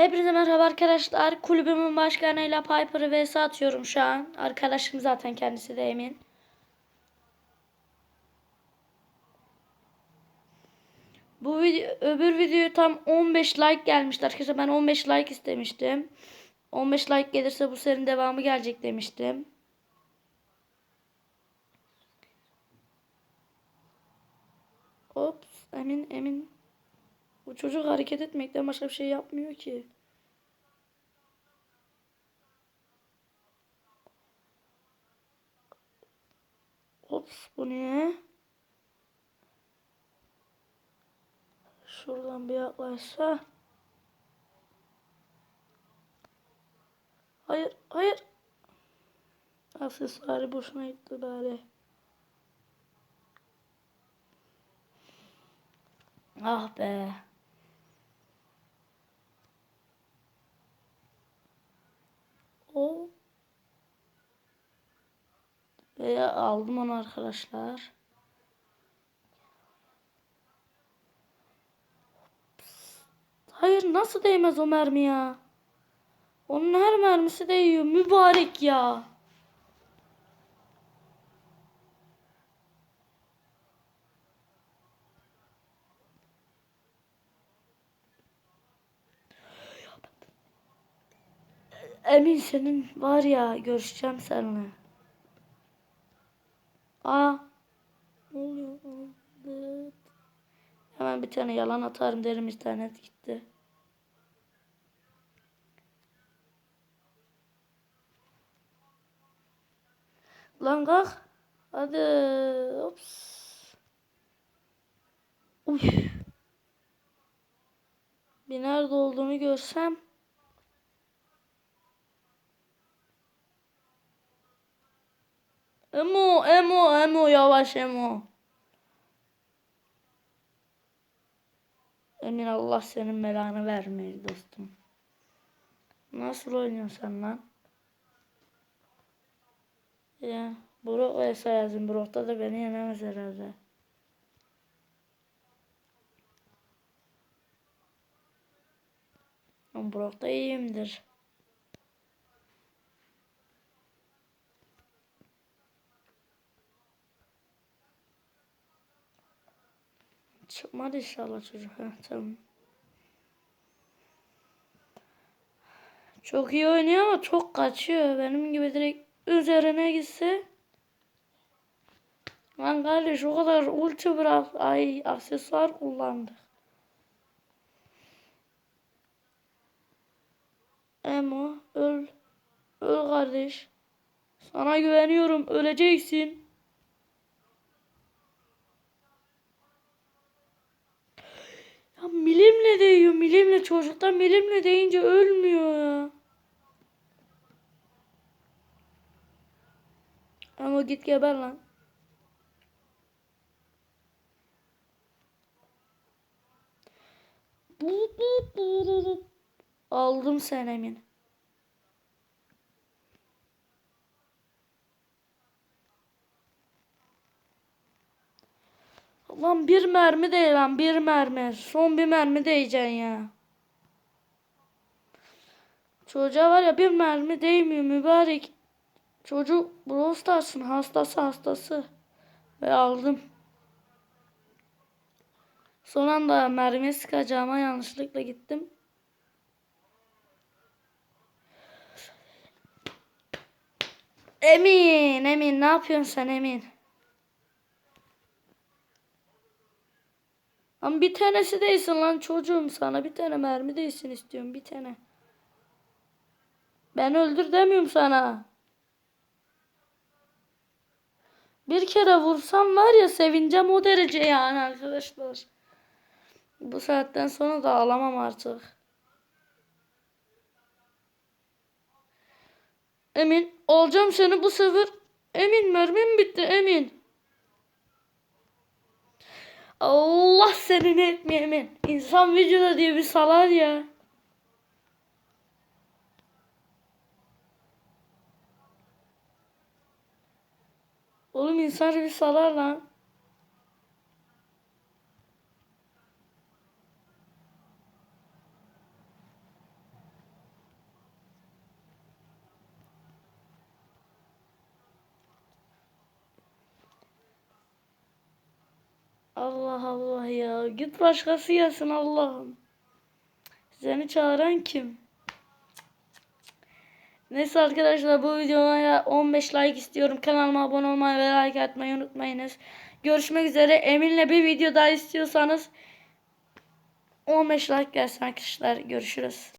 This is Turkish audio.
Hepinize merhaba arkadaşlar. Kulübümün başkanıyla Piper'ı vs atıyorum şu an. Arkadaşım zaten kendisi de emin. Bu video, öbür video tam 15 like gelmişti arkadaşlar. Ben 15 like istemiştim. 15 like gelirse bu serinin devamı gelecek demiştim. Ops, emin emin. Bu çocuk hareket etmekten başka bir şey yapmıyor ki. Ops bu ne? Şuradan bir yaklaşsa. Hayır, hayır. Aksesuarı boşuna gitti bari. Ah be. O. Ve aldım onu arkadaşlar. Hayır nasıl değmez o mermi ya? Onun her mermisi değiyor. Mübarek ya. Emin senin var ya görüşeceğim seninle. Aa. Ne oluyor? Hemen bir tane yalan atarım derim internet gitti. Lan kalk. Hadi. Ops. Uy. Bir nerede olduğunu görsem. Emo, emo, emo, yavaş emo. Emin Allah senin belanı vermeyi dostum. Nasıl oynuyorsun sen lan? Ya, Brock vs yazın. Brock'ta da beni yenemez herhalde. Brock'ta iyiyimdir. Çıkmadı inşallah çocuk. Heh, tamam. Çok iyi oynuyor ama çok kaçıyor. Benim gibi direkt üzerine gitse. Lan kardeş o kadar ulti bırak. Ay aksesuar kullandık. Emo öl. Öl kardeş. Sana güveniyorum. Öleceksin. Ya milimle değiyor. Milimle çocuktan milimle deyince ölmüyor ya. Ama git geber lan. Aldım sen emin. Lan bir mermi değil lan bir mermi. Son bir mermi değeceksin ya. Çocuğa var ya bir mermi değmiyor mübarek. Çocuk Brawl Stars'ın hastası hastası. Ve aldım. Son anda mermi sıkacağıma yanlışlıkla gittim. Emin, Emin ne yapıyorsun sen Emin? Ama bir tanesi değilsin lan çocuğum sana bir tane mermi değilsin istiyorum bir tane. Ben öldür demiyorum sana. Bir kere vursam var ya sevineceğim o derece yani arkadaşlar. Bu saatten sonra da ağlamam artık. Emin alacağım seni bu sefer. Emin mermim bitti Emin. Allah seni ne etmeye Emin. İnsan vücuda diye bir salar ya. Oğlum insan bir salar lan. Allah Allah ya. Git başkası gelsin Allah'ım. Seni çağıran kim? Neyse arkadaşlar bu videoya 15 like istiyorum. Kanalıma abone olmayı ve like atmayı unutmayınız. Görüşmek üzere. Emin'le bir video daha istiyorsanız 15 like gelsin arkadaşlar. Görüşürüz.